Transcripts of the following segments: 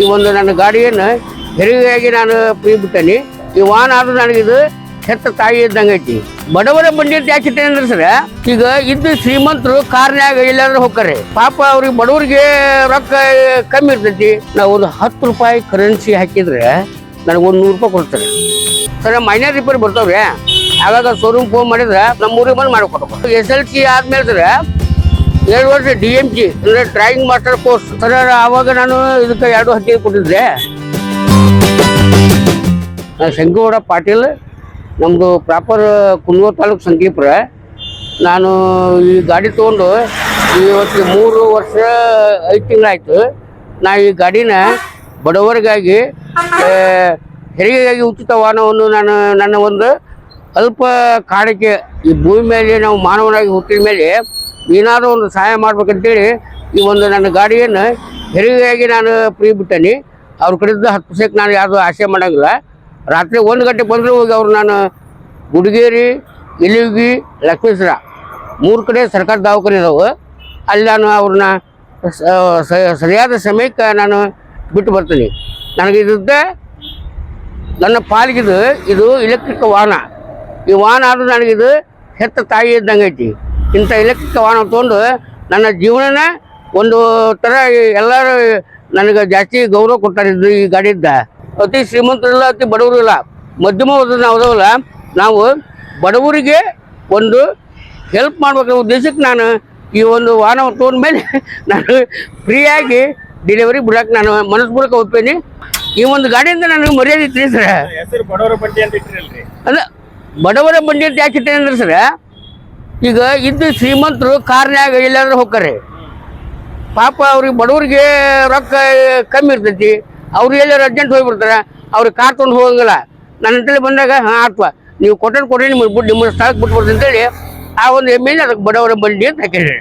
ಈ ಒಂದು ನನ್ನ ಗಾಡಿಯನ್ನು ಹೆರಿಗೆಯಾಗಿ ನಾನು ಫ್ರೀ ಬಿಟ್ಟೇನಿ ಈ ವಾಹನ ಆದ್ರೂ ನನಗಿದು ಹೆತ್ತ ತಾಯಿ ಇದ್ದಂಗೆ ಐತಿ. ಬಡವರ ಬಂಡಿ ಅಂತ ಯಾಕೆ ಅಂದ್ರೆ ಸರ್, ಈಗ ಇದ್ದು ಶ್ರೀಮಂತರು ಕಾರ್ನ್ಯಾಗ ಎಲ್ಲಾದ್ರೂ ಹೋಗ್ತಾರೆ. ಪಾಪ ಅವ್ರಿಗೆ ಬಡವರಿಗೆ ರೊಕ್ಕ ಕಮ್ಮಿ ಇರ್ತೈತಿ. ನಾವು ಒಂದು ಹತ್ತು ರೂಪಾಯಿ ಕರೆನ್ಸಿ ಹಾಕಿದ್ರೆ ನನಗೆ ಒಂದು ನೂರು ರೂಪಾಯಿ ಕೊಡ್ತಾರೆ. ಸರ್ ಮೈನರ್ ರಿಪೇರಿ ಬರ್ತಾವ್ರಿ. ಆವಾಗ ಶೋರೂಮ್ ಫೋನ್ ಮಾಡಿದ್ರೆ ನಮ್ಮ ಊರಿಗೆ ಬಂದು ಮಾಡಿಕೊಡ್ಬೇಕು ಎಸ್ ಎಲ್ ಸಿ ಆದ್ಮೇಲೆ ಸರ್ ಎರಡು ವರ್ಷ ಡಿ ಎಂ ಜಿ ಅಂದ್ರೆ ಡ್ರಾಯಿಂಗ್ ಮಾಸ್ಟರ್ ಕೋರ್ಸ್ ಸರ್ ಆವಾಗ ನಾನು ಇದಕ್ಕೆ ಎರಡು ಹತ್ತಿ ಕೊಟ್ಟಿದ್ದೆ. ನಾನು ಶಂಕಿಗೌಡ ಪಾಟೀಲ್ ನಮ್ಮದು ಪ್ರಾಪರ್ ಕುನ್ನೂರು ತಾಲೂಕು ಸಂಕೀಪುರ. ನಾನು ಈ ಗಾಡಿ ತೊಗೊಂಡು ಇವತ್ತು ಮೂರು ವರ್ಷ, ಐದು ತಿಂಗಳಾಯ್ತು. ನಾ ಈ ಗಾಡಿನ ಬಡವರಿಗಾಗಿ ಹೆರಿಗೆಗಾಗಿ ಉಚಿತ ವಾಹನವನ್ನು ನಾನು, ನನ್ನ ಒಂದು ಅಲ್ಪ ಕಾಣಿಕೆ ಈ ಭೂಮಿ ಮೇಲೆ, ನಾವು ಮಾನವನಾಗಿ ಹುಟ್ಟಿದ ಮೇಲೆ ಏನಾದರೂ ಒಂದು ಸಹಾಯ ಮಾಡ್ಬೇಕಂತೇಳಿ ಈ ಒಂದು ನನ್ನ ಗಾಡಿಯನ್ನು ಹೆರಿಗೆಯಾಗಿ ನಾನು ಫ್ರೀ ಬಿಟ್ಟೇನೆ ಅವ್ರ ಕಡೆಯಿಂದ ಹತ್ತು ಪೈಸೆಗೆ ನಾನು ಯಾವುದು ಆಸೆ ಮಾಡೋಂಗಿಲ್ಲ. ರಾತ್ರಿ ಒಂದು ಗಂಟೆಗೆ ಬಂದರೂ ಹೋಗಿ ಅವ್ರು ನಾನು ಗುಡಿಗೇರಿ, ಇಲಿಗಿ, ಲಕ್ಷ್ಮೇಶ್ವರ ಮೂರು ಕಡೆ ಸರ್ಕಾರಿ ದವಾಖಾನೆ ಇದಾವೆ. ಅಲ್ಲಿ ನಾನು ಅವ್ರನ್ನ ಸರಿಯಾದ ಸಮಯಕ್ಕೆ ನಾನು ಬಿಟ್ಟು ಬರ್ತೀನಿ. ನನಗೆ ನನ್ನ ಪಾಲಿಗಿದು ಇದು ಇಲೆಕ್ಟ್ರಿಕ್ ವಾಹನ. ಈ ವಾಹನ ಆದರೂ ನನಗಿದು ಹೆತ್ತ ತಾಯಿ ಇದ್ದಂಗೆ ಐತಿ ಇಂಥ ಎಲೆಕ್ಟ್ರಿಕ್ ವಾಹನ ತೊಗೊಂಡು ನನ್ನ ಜೀವನನ ಒಂದು ಥರ ಎಲ್ಲರೂ ನನಗೆ ಜಾಸ್ತಿ ಗೌರವ ಕೊಡ್ತಾರೆ ಇದು ಈ ಗಾಡಿಯಿಂದ. ಅತಿ ಶ್ರೀಮಂತರಿಲ್ಲ ಅತಿ ಬಡವರು ಇಲ್ಲ. ಮಧ್ಯಮ ವರ್ಗದ ನಾವು ಅದಾವಲ್ಲ ನಾವು ಬಡವರಿಗೆ ಒಂದು ಹೆಲ್ಪ್ ಮಾಡಬೇಕು ಉದ್ದೇಶಕ್ಕೆ ನಾನು ಈ ಒಂದು ವಾಹನ ತೊಗೊಂಡ್ಮೇಲೆ ನಾನು ಫ್ರೀಯಾಗಿ ಡೆಲಿವರಿ ಬಿಡಕ್ಕೆ ನಾನು ಮನಸ್ಪೂರ್ವಕ ಒಪ್ಪೇನಿ. ಈ ಒಂದು ಗಾಡಿಯಿಂದ ನನಗೆ ಮರ್ಯಾದೆ ಇತ್ತು ಸರ್. ಹೆಸರು ಬಡವರ ಬಂಡಿ ಅಂತ ಇಟ್ಟಿರಲ್ರಿ. ಅಲ್ಲ ಬಡವರ ಬಂಡಿ ಅಂತ ಯಾಕೆ ಇಟ್ಟೇನೆ ಅಂದ್ರೆ ಸರ್ ಈಗ ಇದ್ದು ಶ್ರೀಮಂತರು ಕಾರ್ನ್ಯಾಗ ಎಲ್ಲಾದ್ರೂ ಹೋಗ್ತಾರೆ. ಪಾಪ ಅವ್ರಿಗೆ ಬಡವರಿಗೆ ರೊಕ್ಕ ಕಮ್ಮಿ ಇರ್ತೈತಿ. ಅವ್ರು ಎಲ್ಲಾರು ಅರ್ಜೆಂಟ್ ಹೋಗಿಬಿಡ್ತಾರೆ. ಅವ್ರಿಗೆ ಕಾರ್ ತೊಗೊಂಡು ಹೋಗಂಗಿಲ್ಲ. ನನ್ನ ಅಂತೇಳಿ ಬಂದಾಗ ಹಾಂ ಆತ್ವ ನೀವು ಕೊಟ್ಟರು ಕೊಡಿ ನಿಮಗೆ ಬಿಟ್ಟು ನಿಮ್ಮ ಸ್ಥಳಕ್ಕೆ ಬಿಟ್ಬಿಡ್ತೀನಿ ಅಂತೇಳಿ ಆ ಒಂದು ಎಮ್ಮೆಲೆ ಅದಕ್ಕೆ ಬಡವರ ಬಂಡಿ ಅಂತ ಹಾಕಿದ್ರಿ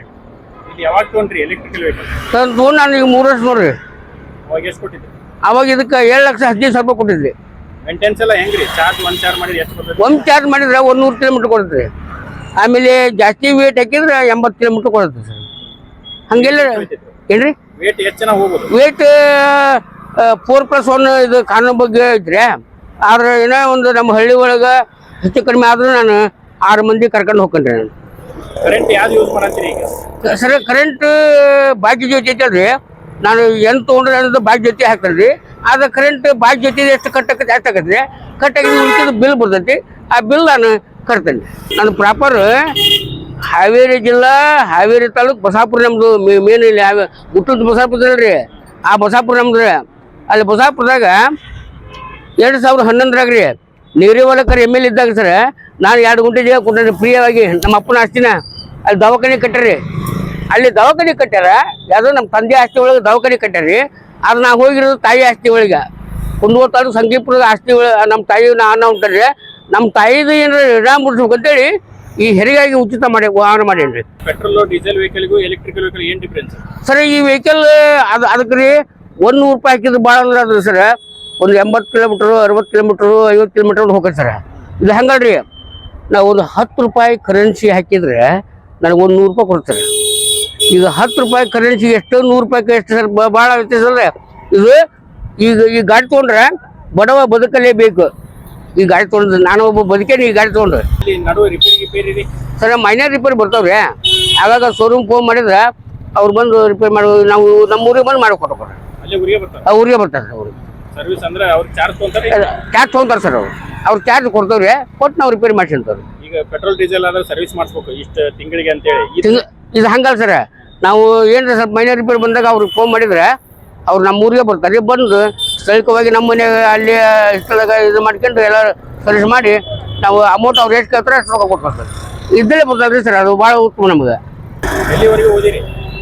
ಸರ್ ನಾನು ಈಗ ಮೂರು ವರ್ಷ ನೋಡ್ರಿ. ಅವಾಗ ಇದಕ್ಕೆ ಏಳು ಲಕ್ಷ ಹದಿನೈದು ಸಾವಿರ ರೂಪಾಯಿ ಕೊಟ್ಟಿದ್ರಿ ಬರ್ತದೆ ಒಂದು ಚಾರ್ಜ್ ಮಾಡಿದ್ರೆ ಒಂದು ನೂರು ಕಿಲೋಮೀಟ್ರ್ ಕೊಡುತ್ತೆ. ಆಮೇಲೆ ಜಾಸ್ತಿ ವೇಟ್ ಹಾಕಿದ್ರೆ ಎಂಬತ್ತು ಕಿಲೋಮೀಟರ್ ಕೊಡುತ್ತೆ ಸರ್ ಹಂಗೆಲ್ಲ ಏನ್ರಿ? ವೇಟ್ ಫೋರ್ ಪ್ಲಸ್ ಒನ್ ಇದು ಕಾನೂನು ಬಗ್ಗೆ ಇದ್ರೆ ಆದ್ರೆ ಏನೋ ಒಂದು ನಮ್ಮ ಹಳ್ಳಿ ಒಳಗೆ ಹೆಚ್ಚು ಕಡಿಮೆ ಆದ್ರೂ ನಾನು ಆರು ಮಂದಿ ಕರ್ಕೊಂಡು ಹೋಗ್ಕೊಂಡ್ರಿ ನಾನು. ಸರ್ ಕರೆಂಟ್ ಬಾಕಿ ಜೊತೆ ಐತಲ್ರಿ. ನಾನು ಏನು ತೊಗೊಂಡ್ರೆ ಅನ್ನೋದು ಬಾಕಿ ಜೊತೆ ಹಾಕ್ತಲ್ರಿ ಆದ್ರೆ ಕರೆಂಟ್ ಬಾಕಿ ಜೊತೆ ಎಷ್ಟು ಕಟ್ಟಕ್ಕೆ ಜಾಸ್ತಿ ಆಗತ್ತೆ ಕಟ್ಟಾಗಿ ಉಳಿದ ಬಿಲ್ ಬರ್ತೈತಿ. ಆ ಬಿಲ್ ನಾನು ಕಟ್ತೇನೆ. ನಾನು ಪ್ರಾಪರ್ ಹಾವೇರಿ ಜಿಲ್ಲಾ, ಹಾವೇರಿ ತಾಲೂಕು ಬಸಾಪುರ ನಮ್ಮದು ಮೇನ್ ಇಲ್ಲಿ ಹುಟ್ಟದ ಬಸಾಪುರ ರೀ. ಆ ಬಸಾಪುರ ನಮ್ದು. ರೀ ಅಲ್ಲಿ ಬಸಾಪುರದಾಗ ಎರಡು ಸಾವಿರದ ಹನ್ನೊಂದರಾಗ ರೀ ನೀರಿವಲಕರ್ ಎಂ ಎಲ್ ಇದ್ದಾಗ ಸರ್, ನಾನು ಎರಡು ಗುಂಟೆ ಜಾಗ ಕೊಟ್ಟೆ ಫ್ರೀಯಾಗಿ. ನಮ್ಮ ಅಪ್ಪನ ಆಸ್ತಿನ ಅಲ್ಲಿ ದವಾಖಾನೆ ಕಟ್ಟರಿ. ಅಲ್ಲಿ ದವಾಖಾನೆ ಕಟ್ಟ್ಯಾರ. ಯಾವುದೋ ನಮ್ಮ ತಂದೆ ಆಸ್ತಿ ಒಳಗೆ ದವಾಖಾನೆ ಕಟ್ಟ್ಯಾರಿ. ಅದು ನಾವು ಹೋಗಿರೋದು ತಾಯಿ ಆಸ್ತಿ ಒಳಗೆ. ಕುಂದೂರು ತಾಲೂಕು ಸಂಗೀಪುರದ ಆಸ್ತಿ ಒಳಗೆ ನಮ್ಮ ತಾಯಿ ನಾ ಅನ್ನ ಉಂಟಾರ್ರಿ ನಮ್ಮ ತಾಯಿದು ಏನಾರ ರಿಡಾ ಮುಡ್ಸ್ಬೇಕಂತೇಳಿ ಈ ಹೆರಿಗಾಗಿ ಉಚಿತ ಮಾಡಿ ವಾಹನ ಮಾಡೇನ್ರಿ. ಪೆಟ್ರೋಲ್ ಡೀಸೆಲ್ ವೆಹಿಕಲ್ಗೂ ಎಲೆಕ್ಟ್ರಿಕಲ್ ವೆಹಿಕಲ್ ಏನ್ ಡಿಫ್ರೆನ್ಸ್ ಸರ್ ಈ ವೆಹಿಕಲ್ ಅದು ಅದಕ್ಕೆ ರೀ ಒಂದು ನೂರು ರೂಪಾಯಿ ಹಾಕಿದ್ರೆ ಭಾಳ ಅಂದ್ರೆ ಅದ್ರ ಸರ್ ಒಂದು ಎಂಬತ್ತು ಕಿಲೋಮೀಟ್ರು ಅರವತ್ತು ಕಿಲೋಮೀಟ್ರು ಐವತ್ತು ಕಿಲೋಮೀಟ್ರ್ ಹೋಗತ್ತೆ ಸರ್. ಇದು ಹೆಂಗಲ್ರಿ ನಾವು ಒಂದು ಹತ್ತು ರೂಪಾಯಿ ಕರೆನ್ಸಿ ಹಾಕಿದ್ರೆ ನನಗೆ ಒಂದು ನೂರು ರೂಪಾಯಿ ಕೊಡ್ತಾರೆ. ಈಗ ಹತ್ತು ರೂಪಾಯಿ ಕರೆನ್ಸಿ ಎಷ್ಟು ನೂರು ರೂಪಾಯಿಗೆ ಎಷ್ಟು ಸರ್ ಭಾಳ ವ್ಯತ್ಯಾಸ ಅಂದರೆ ಇದು ಈಗ ಈ ಗಾಡಿ ತೊಗೊಂಡ್ರೆ ಬಡವ ಬದುಕಲೇಬೇಕು. ಈ ಗಾಡಿ ತೊಗೊಂಡು ನಾನು ಒಬ್ಬ ಬದುಕೇನಿ ಈ ಗಾಡಿ ತೊಗೊಂಡು ಸರ್ ಮೈನರ್ ರಿಪೇರಿ ಬರ್ತಾವ್ರಿ. ಆವಾಗ ಶೋರೂಮ್ ಫೋನ್ ಮಾಡಿದ್ರೆ ಅವ್ರು ಬಂದು ರಿಪೇರ್ ಮಾಡಿ ನಾವು ನಮ್ಮ ಊರಿಗೆ ಬಂದು ಉರಿಗೆ ಬರ್ತಾರೆ? ಊರಿಗೆ ಬರ್ತಾರೆ ಸರ್ ಅವರು. ಸರ್ವಿಸ್ ಅಂದ್ರೆ ಅವ್ರು ಚಾರ್ಜ್ ತೊಗೊಂತಾರೆ? ಸರ್ ಅವರು. ಅವ್ರು ಚಾರ್ಜ್ ಕೊಡ್ತಾವ್ರಿ ಕೊಟ್ಟು ನಾವು ರಿಪೇರಿ ಮಾಡ್ಸಿಂತವ್ರು ಈಗ ಪೆಟ್ರೋಲ್ ಡೀಸೆಲ್ ಆದ್ರೆ ಸರ್ವಿಸ್ ಮಾಡಿಸ್ಬೇಕು ಇಷ್ಟು ತಿಂಗಳಿಗೆ ಅಂತೇಳಿ. ಇದು ಹಂಗಲ್ಲ ಸರ್. ನಾವು ಏನಾರ ಸ್ವಲ್ಪ ಮೈನರ್ ರಿಪೇರ್ ಬಂದಾಗ ಅವ್ರಿಗೆ ಫೋನ್ ಮಾಡಿದ್ರೆ ಅವ್ರು ನಮ್ಮೂರಿಗೆ ಬರ್ತಾರೆ. ಬಂದು ಸ್ಥಳೀಯವಾಗಿ ನಮ್ಮ ಮನೆಯಾಗ ಅಲ್ಲಿ ಸ್ಥಳದಾಗ ಇದು ಮಾಡ್ಕೊಂಡು ಎಲ್ಲ ಸರ್ವಿಸ್ ಮಾಡಿ ನಾವು ಅಮೌಂಟ್ ಅವ್ರು ಎಷ್ಟು ಕೇಳ್ತಾರೆ ಅಷ್ಟು ರೊಕ್ಕ ಕೊಡ್ತಾರೆ. ಸರ್ ಇದ್ದಲ್ಲೇ ಬರ್ತಾರೆ ಸರ್ ಅದು ಭಾಳ ಉತ್ತಮ ನಮ್ಗೆ.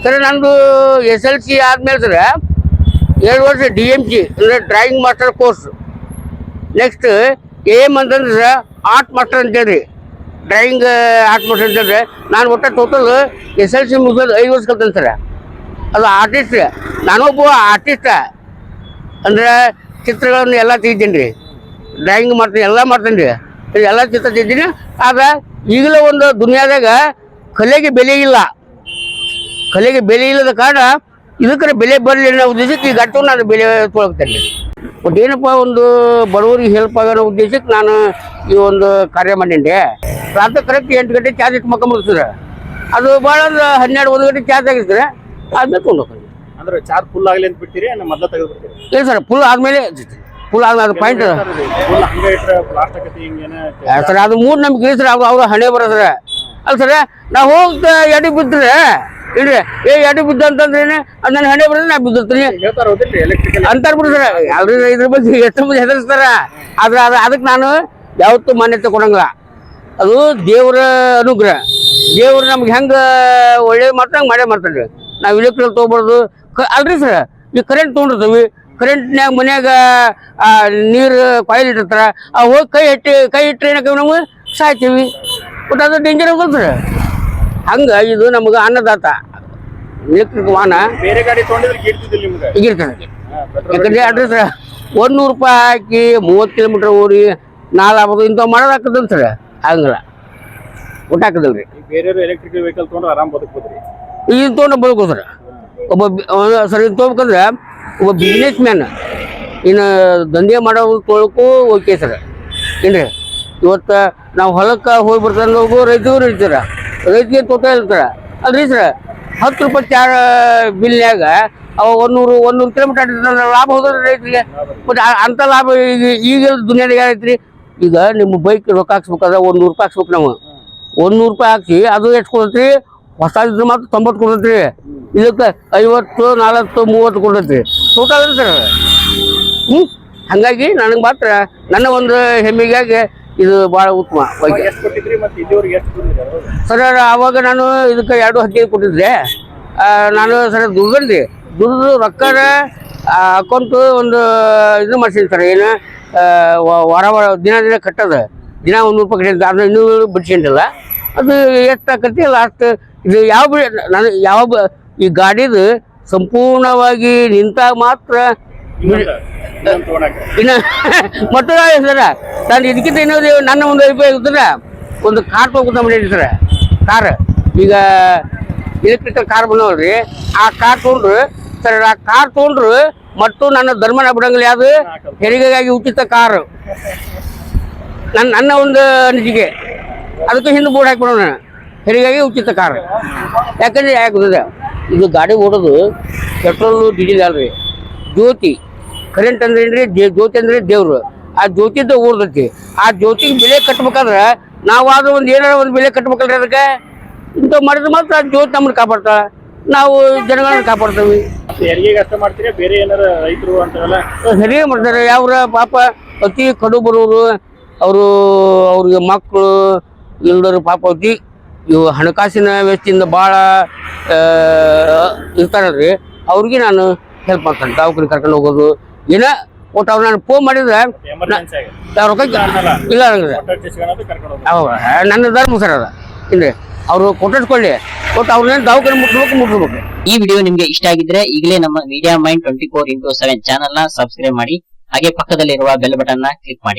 ಸರ್ ನಂದು ಎಸ್ ಎಲ್ ಸಿ ಆದಮೇಲೆ ಸರ್ ಎರಡು ವರ್ಷ ಡಿ ಎಂ ಜಿ ಅಂದರೆ drawing master course next M ಅಂತಂದ್ರೆ ಸರ್ ಆರ್ಟ್ ಮಾಸ್ಟರ್ ಅಂತೇಳಿ ಡ್ರಾಯಿಂಗ್ ಆರ್ಟ್ ಮಾಸ್ಟರ್ ಅಂತಂದ್ರೆ ನಾನು ಒಟ್ಟು ಟೋಟಲ್ ಎಸ್ ಎಲ್ ಸಿ ಮುಗಿದ ಐದು ವರ್ಷ ಕಲ್ತೇನೆ ಸರ್. ಅದು ಆರ್ಟಿಸ್ಟ್ ನಾನೊಬ್ಬ ಆರ್ಟಿಸ್ಟ ಅಂದ್ರೆ ಚಿತ್ರಗಳನ್ನು ಎಲ್ಲ ತೆಗಿತೀನಿ ರೀ. ಡ್ರಾಯಿಂಗ್ ಮಾಡ್ತೀನಿ, ಎಲ್ಲ ಮಾಡ್ತೀನಿ ರೀ. ಎಲ್ಲ ಚಿತ್ರ ತೆಗಿತೀನಿ. ಆದ್ರೆ ಈಗಲೂ ಒಂದು ದುನಿಯಾದಾಗ ಕಲೆಗೆ ಬೆಲೆ ಇಲ್ಲ. ಕಲೆಗೆ ಬೆಲೆ ಇಲ್ಲದ ಕಾರಣ ಇದಕ್ಕರ ಬೆಲೆ ಬರಲಿ ಅನ್ನೋ ಉದ್ದೇಶಕ್ಕೆ ಈ ಘಟ್ಟವನ್ನು ನಾನು ಬೆಲೆ ತೊಳಗ್ತೇನೆ ಬಟ್ ಏನಪ್ಪ ಒಂದು ಬಡವರಿಗೆ ಹೆಲ್ಪ್ ಆಗೋ ಉದ್ದೇಶಕ್ಕೆ ನಾನು ಈ ಒಂದು ಕಾರ್ಯ ಮಾಡೀನಿ ರಾತ್ರಿ ಕರೆಕ್ಟ್ ಎಂಟು ಗಂಟೆ ಚಾರ್ಜ್ ಇಟ್ಟು ಮಕ್ಕ ಸರ್ ಅದು ಭಾಳ ಒಂದು ಹನ್ನೆರಡು, ಒಂದು ಗಂಟೆ ಚಾರ್ಜ್ ಆಗಿರ್ತಾರೆ ಅದನ್ನ ತೊಗೊಂಡು ಹೋಗ್ತೀನಿ ಅಂದ್ರೆ ಚಾರ್ಜ್ ಫುಲ್ ಆಗಲಿ ಅಂತ ಬಿಡ್ತೀರಿ ಮೊದಲ ತೆಗೆದು ಬಿಡ್ತೀರಿ ಇಲ್ಲ ಸರ್ ಫುಲ್ ಆದ್ಮೇಲೆ ಫುಲ್ ಆದ್ಮೇಲೆ ಅದು ಪಾಯಿಂಟ್ ಫುಲ್ ಹಂಗೆ ಹಿಂಗೇನ ಸರ್ ಅದು ಮೂರು ನಮ್ಗೆ ಸರ್ ಅವ್ರು ಅವ್ರ ಹಣೆ ಬರೋ ಸರ್. ಅಲ್ಲ ಸರ್ ನಾವು ಹೋಗ್ತಾ ಎಡಿ ಬಿದ್ದರೆ ಇಲ್ರಿ ಏ ಎಡಿ ಬಿದ್ದ ಅಂತಂದ್ರೆ ಏನು ಅದು ನನ್ನ ಹಣೆ ಬರೋದ್ರೆ ನಾ ಬಿದ್ದಿರ್ತೀನಿ. ಅಂತಾರೆ ಹೋದಿಲ್ರಿ ಎಲೆಕ್ಟ್ರಿಕಲ್ ಅಂತಾರ ಬಿಡು ಸರ್ ಅವ್ರ ಇದ್ರ ಬಗ್ಗೆ ಎಷ್ಟು ಮಂದಿ ಹೆದರ್ಸ್ತಾರ. ಆದ್ರೆ ಅದು ಅದಕ್ಕೆ ನಾನು ಯಾವತ್ತೂ ಮಾನ್ಯತೆ ಕೊಡಂಗಿಲ್ಲ. ಅದು ದೇವರ ಅನುಗ್ರಹ. ದೇವ್ರು ನಮ್ಗೆ ಹೆಂಗೆ ಒಳ್ಳೇದು ಮಾಡ್ತಾರೆ ಹಂಗೆ ಮಾಡೇ ಮಾಡ್ತಾರೆ ನಾವು ಇಲೆಕ್ಟ್ರಿಕಲ್ ತೊಗೊಬಾರ್ದು. ಕ ಅಲ್ರಿ ಸರ್ ಈ ಕರೆಂಟ್ ತೊಗೊಂಡಿರ್ತೀವಿ. ಕರೆಂಟ್ನ್ಯಾಗ ಮನ್ಯಾಗ ನೀರು ಕಾಯಿಲ್ ಇಟ್ಟಿರ್ತಾರ. ಆ ಹೋಗಿ ಕೈ ಇಟ್ಟು ಕೈ ಇಟ್ಟರೆ ಏನಕ್ಕೆ ನಮ್ಗೆ? ಸಾಯ್ತೀವಿ. ಬಟ್ ಅದು ಡೇಂಜರ್ ಆಗೋದು ಸರ್ ಹಂಗೆ ಇದು ನಮ್ಗೆ ಅನ್ನದಾತ. ಎಲೆಕ್ಟ್ರಿಕ್ ವಾಹನ. ಬೇರೆ ಗಾಡಿ ಈಗಿರ್ತಾನೆ ಯಾಕಂದ್ರೆ ಅಡ್ರೆಸ್ ಒಂದು ನೂರು ರೂಪಾಯಿ ಹಾಕಿ ಮೂವತ್ತು ಕಿಲೋಮೀಟ್ರ್ ಓಡಿ ನಾಲ್ ಆಗ್ಬೋದು. ಇಂಥವು ಮಾಡೋದು ಹಾಕದಲ್ಲ ಸರ್ ಹಂಗಲ್ಲ. ಊಟ ಹಾಕದಲ್ರಿ. ಬೇರೆ ಎಲೆಕ್ಟ್ರಿಕಲ್ ವೆಹಿಕಲ್ ತೊಗೊಂಡ್ರೆ ಆರಾಮ್ ಬದುಕ್ಬೋದ್ರಿ. ಈಗ ತೊಗೊಂಡು ಬದುಕು ಸರ್ ಒಬ್ಬ ಸರ್ ಇದು ತೊಗೊಬೇಕಂದ್ರೆ ಒಬ್ಬ ಬಿಸ್ನೆಸ್ ಮ್ಯಾನ್ ಇನ್ನು ದಂಧೆ ಮಾಡೋದು ತೊಳಕು ಓಕೆ ಸರ್ ಏನ್ರಿ? ಇವತ್ತು ನಾವು ಹೊಲಕ್ಕೆ ಹೋಗಿ ಬರ್ತಾನೆ ಹೋಗು, ರೈತರು ಇರ್ತಾರೆ. ರೈತಿಗೆ ತೋಟ ಇರ್ತಾರೆ ಅಲ್ರಿ ಸರ್ ಹತ್ತು ರೂಪಾಯಿ ಚಾರ ಬಿಲ್ನ್ಯಾಗ ಅವ ಒಂದೂರು ಒಂದೂರು ಕಿಲೋಮೀಟರ್ ಲಾಭ ಹೋದ್ರೆ ರೈತರಿಗೆ. ಬಟ್ ಅಂಥ ಲಾಭ ಈಗ ಈಗ ದುನಿಯಾದಾಗ ಯಾರೈತ್ರಿ? ಈಗ ನಿಮ್ಮ ಬೈಕ್ ರೊಕ್ಕ ಹಾಕ್ಸ್ಬೇಕಾದ್ರೆ ಒಂದು ನೂರು ರೂಪಾಯಿ ಹಾಕ್ಸ್ಬೇಕು ನಾವು. ಒಂದು ನೂರು ರೂಪಾಯಿ ಹಾಕಿ ಅದು ಎಷ್ಟು ಕೊಡ್ತೈತಿ ಹೊಸ ಇದ್ರೆ ಮಾತ್ರ ತೊಂಬತ್ತು ಕೊಡ್ತೈತಿ. ಇದಕ್ಕೆ ಐವತ್ತು ನಾಲ್ವತ್ತು ಮೂವತ್ತು ಕೊಡ್ತೈತಿ. ಟೋಟಲ್ ಸರ್ ಹ್ಞೂ ಹಾಗಾಗಿ ನನಗೆ ಮಾತ್ರ ನನ್ನ ಒಂದು ಹೆಮ್ಮೆಗಾಗಿ ಇದು ಭಾಳ ಉತ್ತಮ. ಸರ್ ಆವಾಗ ನಾನು ಇದಕ್ಕೆ ಎರಡು ಹದಿನೈದು ಕೊಟ್ಟಿದ್ದೆ. ನಾನು ಸರ್ ದುಡ್ದು ದುಡ್ದು ರೊಕ್ಕದ ಅಕೌಂಟು ಒಂದು ಇದು ಮಾಡ್ಸೀನಿ ಸರ್. ಏನು ವಾರ ವಾರ ದಿನ ದಿನ ಕಟ್ಟೋದು. ದಿನ ಒಂದು ರೂಪಾಯಿ ಕಟ್ಟಿದ್ದೆ. ಅದನ್ನ ಇನ್ನೂ ಬಿಡ್ಸಿಲ್ಲ ಅದು ಎಷ್ಟು ಆಕತಿ ಲಾಸ್ಟ್ ಇದು ಯಾವ ಬಿ- ನಾನು ಯಾವ ಈ ಗಾಡಿದು ಸಂಪೂರ್ಣವಾಗಿ ನಿಂತಾಗ ಮಾತ್ರ ಇನ್ನು ಮತ್ತೆ ಸರ. ನಾನು ಇದಕ್ಕಿಂತ ಇನ್ನೊಂದು ನನ್ನ ಒಂದು ಅಭಿಪ್ರಾಯ ಇದ್ರೆ ಒಂದು ಕಾರ್ ತೊಗೊಂಡು ಮಾಡಿರಿ ಸರ. ಕಾರ್. ಈಗ ಎಲೆಕ್ಟ್ರಿಕಲ್ ಕಾರ್ ಬಂದವಲ್ರಿ. ಆ ಕಾರ್ ತೊಗೊಂಡ್ರು ಸರ್ ಆ ಕಾರ್ ತೊಗೊಂಡ್ರು ಮತ್ತು ನನ್ನ ಧರ್ಮನ ಬಿಡಂಗಿಲ್ಲ. ಯಾವುದು? ಹೆರಿಗೆಗಾಗಿ ಉಚಿತ ಕಾರು. ನನ್ನ ನನ್ನ ಒಂದು ಅನಿಸಿಕೆ. ಅದಕ್ಕೆ ಹಿಂದೆ ಬೋರ್ಡ್ ಹಾಕ್ಬಿಡೋಣ ಹೆರಿಗಾಗಿ ಉಚಿತ ಕಾರ್. ಯಾಕಂದ್ರೆ ಯಾಕೆ ಇದು ಗಾಡಿ ಓಡೋದು ಪೆಟ್ರೋಲು ಡೀಸೆಲ್ ಅಲ್ರಿ. ಜ್ಯೋತಿ. ಕರೆಂಟ್ ಅಂದ್ರೆ ಏನ್ರಿ? ದೇ- ಜ್ಯೋತಿ ಅಂದ್ರೆ ದೇವ್ರು. ಆ ಜ್ಯೋತಿದ್ದ ಓಡ್ತೈತಿ ಆ ಜ್ಯೋತಿಗೆ ಬೆಲೆ ಕಟ್ಬೇಕಾದ್ರೆ ನಾವಾದ್ರೂ ಒಂದು ಏನಾರ ಒಂದು ಬೆಲೆ ಕಟ್ಬೇಕಲ್ರಿ ಅದಕ್ಕೆ? ಇಂಥವು ಮಾಡಿದ್ರೆ ಮಾತ್ರ ಆ ಜ್ಯೋತಿ ನಮ್ಮನ್ನ ಕಾಪಾಡ್ತಾಳೆ ನಾವು ಜನಗಳನ್ನ ಕಾಪಾಡ್ತೀವಿ. ಹೆರಿಗೆ ಬೇರೆ ಏನಾರ ರೈತರು ಅಂತಾರಲ್ಲ? ಸರಿಯಾಗಿ ಮಾಡ್ತಾರೆ. ಯಾವ್ರ ಪಾಪ ಅತಿ ಕಡು ಬರೋರು ಅವರು ಅವ್ರಿಗೆ ಮಕ್ಕಳು ಇಲ್ದರು ಪಾಪ ಹೋಗಿ ಇವು ಹಣಕಾಸಿನ ವ್ಯವಸ್ಥೆಯಿಂದ ಭಾಳ ಇರ್ತಾರಲ್ರಿ. ಅವ್ರಿಗೆ ನಾನು ಹೆಲ್ಪ್ ಮಾಡ್ತಾನೆ. ದವಾಖಾನೆ ಕರ್ಕೊಂಡು ಹೋಗೋದು. ಏನ ಒಟ್ಟು ಅವ್ರು ನಾನು ಫೋನ್ ಮಾಡಿದ್ರೆ ರೊಕ್ಕ ಇಲ್ಲ ನನ್ನ ಧರ್ಮ ಸರ್ ಅದ. ಇಲ್ರಿ. ಅವರು ಕೊಟ್ಟಿಸ್ಕೊಳ್ಳಿ ಒಟ್ಟು ಅವ್ರನ್ನ ದವಾಖಾನೆ ಮುಟ್ಬೇಕು ಮುಟ್ಬೇಕು. ಈ ವಿಡಿಯೋ ನಿಮ್ಗೆ ಇಷ್ಟ ಆಗಿದ್ರೆ ಈಗಲೇ ನಮ್ಮ media mind twenty four into seven ಚಾನಲ್ನ ಸಬ್ಸ್ಕ್ರೈಬ್ ಮಾಡಿ. ಹಾಗೆ ಪಕ್ಕದಲ್ಲಿರುವ ಬೆಲ್ ಬಟನ್ನ ಕ್ಲಿಕ್ ಮಾಡಿ.